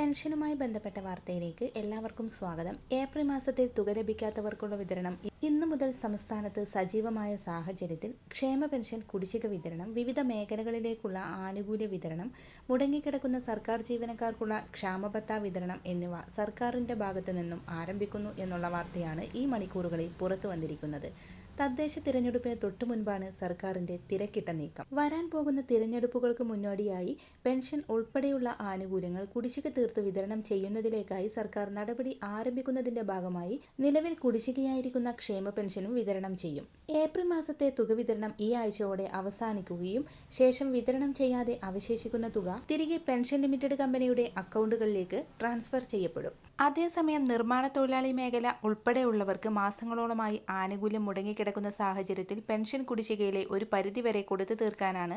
പെൻഷനുമായി ബന്ധപ്പെട്ട വാർത്തയിലേക്ക് എല്ലാവർക്കും സ്വാഗതം. ഏപ്രിൽ മാസത്തിൽ തുക ലഭിക്കാത്തവർക്കുള്ള വിതരണം ഇന്നു മുതൽ സംസ്ഥാനത്ത് സജീവമായ സാഹചര്യത്തിൽ ക്ഷേമ പെൻഷൻ കുടിശ്ശിക വിതരണം വിവിധ മേഖലകളിലേക്കുള്ള ആനുകൂല്യ വിതരണം മുടങ്ങിക്കിടക്കുന്ന സർക്കാർ ജീവനക്കാർക്കുള്ള ക്ഷാമബത്ത വിതരണം എന്നിവ സർക്കാരിന്റെ ഭാഗത്തു നിന്നും ആരംഭിക്കുന്നു എന്നുള്ള വാർത്തയാണ് ഈ മണിക്കൂറുകളിൽ പുറത്തു വന്നിരിക്കുന്നത് തദ്ദേശ തിരഞ്ഞെടുപ്പിന് തൊട്ടു മുൻപാണ് സർക്കാരിന്റെ തിരക്കിട്ട നീക്കം. വരാൻ പോകുന്ന തിരഞ്ഞെടുപ്പുകൾക്ക് മുന്നോടിയായി പെൻഷൻ ഉൾപ്പെടെയുള്ള ആനുകൂല്യങ്ങൾ കുടിശ്ശിക തീർത്ത് വിതരണം ചെയ്യുന്നതിലേക്കായി സർക്കാർ നടപടി ആരംഭിക്കുന്നതിന്റെ ഭാഗമായി നിലവിൽ കുടിശ്ശികയായിരിക്കുന്ന ക്ഷേമ പെൻഷനും വിതരണം ചെയ്യും. ഏപ്രിൽ മാസത്തെ തുക വിതരണം ഈ ആഴ്ചയോടെ അവസാനിക്കുകയും ശേഷം വിതരണം ചെയ്യാതെ അവശേഷിക്കുന്ന തുക തിരികെ പെൻഷൻ ലിമിറ്റഡ് കമ്പനിയുടെ അക്കൗണ്ടുകളിലേക്ക് ട്രാൻസ്ഫർ ചെയ്യപ്പെടും. അതേസമയം നിർമ്മാണ തൊഴിലാളി മേഖല ഉൾപ്പെടെയുള്ളവർക്ക് മാസങ്ങളോളമായി ആനുകൂല്യം മുടങ്ങിക്കിടക്കുന്ന സാഹചര്യത്തിൽ പെൻഷൻ കുടിശ്ശികയിലെ ഒരു പരിധിവരെ കൊടുത്തു തീർക്കാനാണ്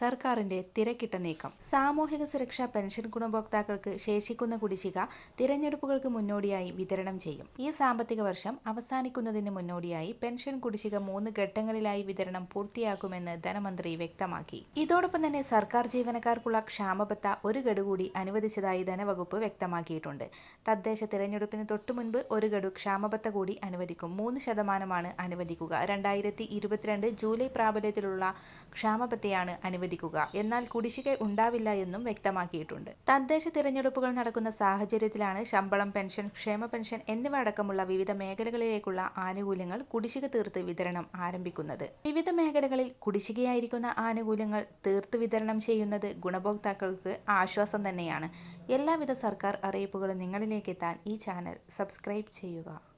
സർക്കാരിന്റെ തിരക്കിട്ട നീക്കം. സാമൂഹിക സുരക്ഷാ പെൻഷൻ ഗുണഭോക്താക്കൾക്ക് ശേഷിക്കുന്ന കുടിശ്ശിക തിരഞ്ഞെടുപ്പുകൾക്ക് മുന്നോടിയായി വിതരണം ചെയ്യും. ഈ സാമ്പത്തിക വർഷം അവസാനിക്കുന്നതിന് മുന്നോടിയായി പെൻഷൻ കുടിശ്ശിക മൂന്ന് ഘട്ടങ്ങളിലായി വിതരണം പൂർത്തിയാക്കുമെന്ന് ധനമന്ത്രി വ്യക്തമാക്കി. ഇതോടൊപ്പം തന്നെ സർക്കാർ ജീവനക്കാർക്കുള്ള ക്ഷാമബത്ത ഒരു ഗഡു കൂടി അനുവദിച്ചതായി ധനവകുപ്പ് വ്യക്തമാക്കിയിട്ടുണ്ട്. തദ്ദേശ തിരഞ്ഞെടുപ്പിന് തൊട്ടു മുൻപ് ഒരു ഗഡു ക്ഷാമബത്ത കൂടി അനുവദിക്കും. മൂന്ന് ശതമാനമാണ് അനുവദിക്കുക. രണ്ടായിരത്തി ഇരുപത്തിരണ്ട് ജൂലൈ പ്രാബല്യത്തിലുള്ള ക്ഷാമബത്തയാണ് അനുവദിക്കുക. എന്നാൽ കുടിശ്ശിക ഉണ്ടാവില്ല എന്നും വ്യക്തമാക്കിയിട്ടുണ്ട്. തദ്ദേശ തിരഞ്ഞെടുപ്പുകൾ നടക്കുന്ന സാഹചര്യത്തിലാണ് ശമ്പളം പെൻഷൻ ക്ഷേമ പെൻഷൻ എന്നിവ അടക്കമുള്ള വിവിധ മേഖലകളിലേക്കുള്ള ആനുകൂല്യങ്ങൾ കുടിശ്ശിക തീർത്ത് വിതരണം ആരംഭിക്കുന്നത്. വിവിധ മേഖലകളിൽ കുടിശ്ശികയായിരിക്കുന്ന ആനുകൂല്യങ്ങൾ തീർത്ത് വിതരണം ചെയ്യുന്നത് ഗുണഭോക്താക്കൾക്ക് ആശ്വാസം തന്നെയാണ്. എല്ലാവിധ സർക്കാർ അറിയിപ്പുകളും നിങ്ങളിലേക്ക് എത്താൻ ഈ ചാനൽ സബ്സ്ക്രൈബ് ചെയ്യുക